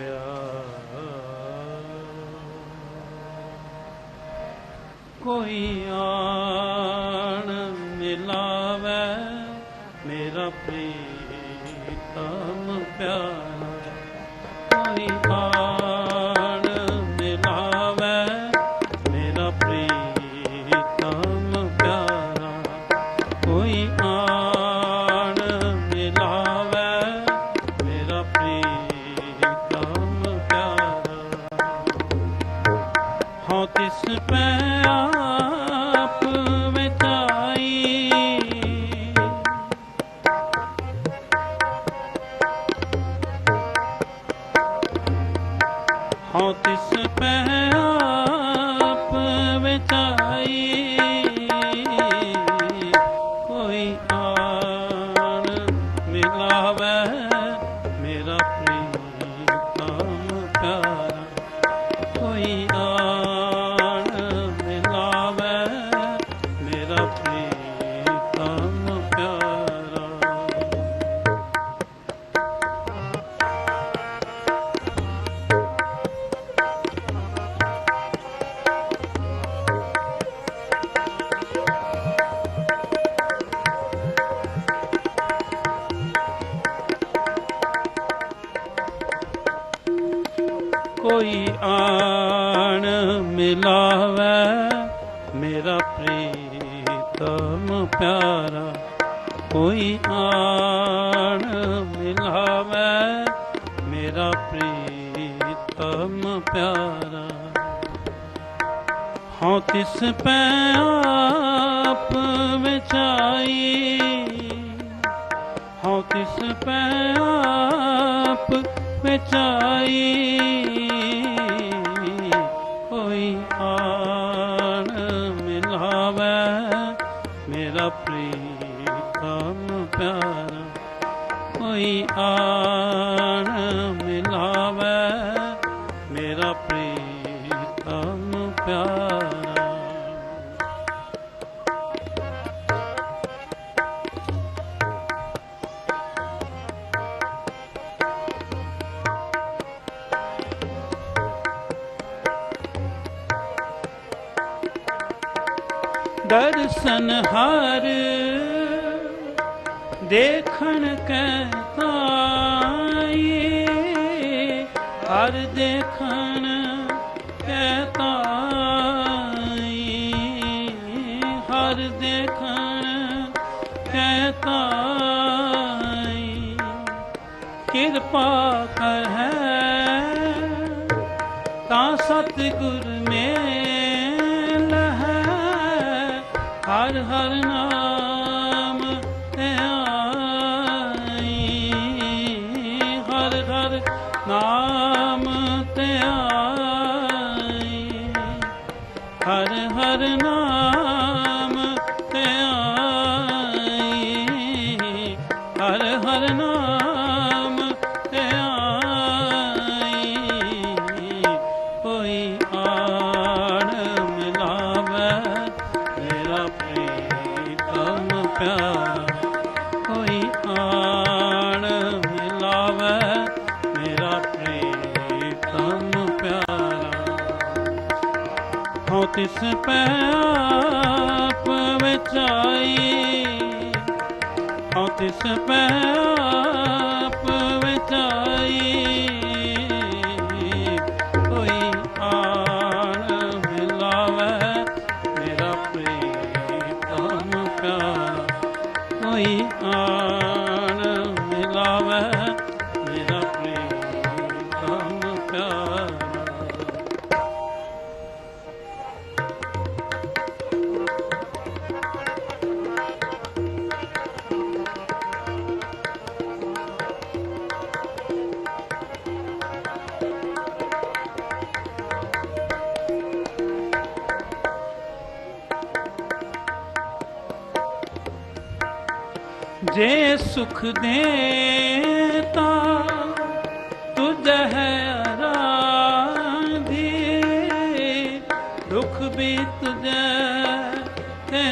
ਪਿਆਰ। ਕੋਈ ਆਣ ਮਿਲਾਵੇ ਮੇਰਾ ਪ੍ਰੀਤਮ ਪਿਆਰ। ਕੋਈ ਆਣ ਵਿਚਾਈ ਮਿਲਾਵੇ ਮੇਰਾ ਪ੍ਰੀਤਮ ਪਿਆਰਾ, ਕੋਈ ਆਣ ਮਿਲਾਵੇ ਮੇਰਾ ਪ੍ਰੀਤਮ ਪਿਆਰਾ। ਹਉ ਤਿਸ ਪੈ ਆਪ ਵਿਚਾਈ ਹਉ ਤਿਸ ਪੈ ਆਪ ਵਿਚਾਈ ਪ੍ਰੀਤਮ ਪਿਆਰਾ ਕੋਈ ਆਣ ਮਿਲਾਵੇ ਮੇਰਾ ਪ੍ਰੀਤਮ ਪਿਆਰਾ। ਦਰਸ਼ਨ ਹਰ ਦੇਖਣ ਕੈ ਤਾਈ ਹਰ ਦੇਖਣ ਕੈ ਤਾਈ ਹਰ ਦੇਖਣ ਕੈ ਤਾਈ ਕਿਰਪਾ ਕਰ ਹੈ, ਤਾਂ ਸਤਿਗੁਰ ਮੇਲ ਹੈ, ਹਰ ਹਰ ਨਾਮ ਤਿਸ ਪੈ ਆਪ ਵਿਚਾਈ ਹਉ ਤਿਸ ਪੈ ਜੇ ਸੁਖ ਦੇਤਾ ਤੁਝ ਹੈ ਅਰਾਧੀ ਦੁਖ ਵੀ ਤੁਝੈ ਤੇ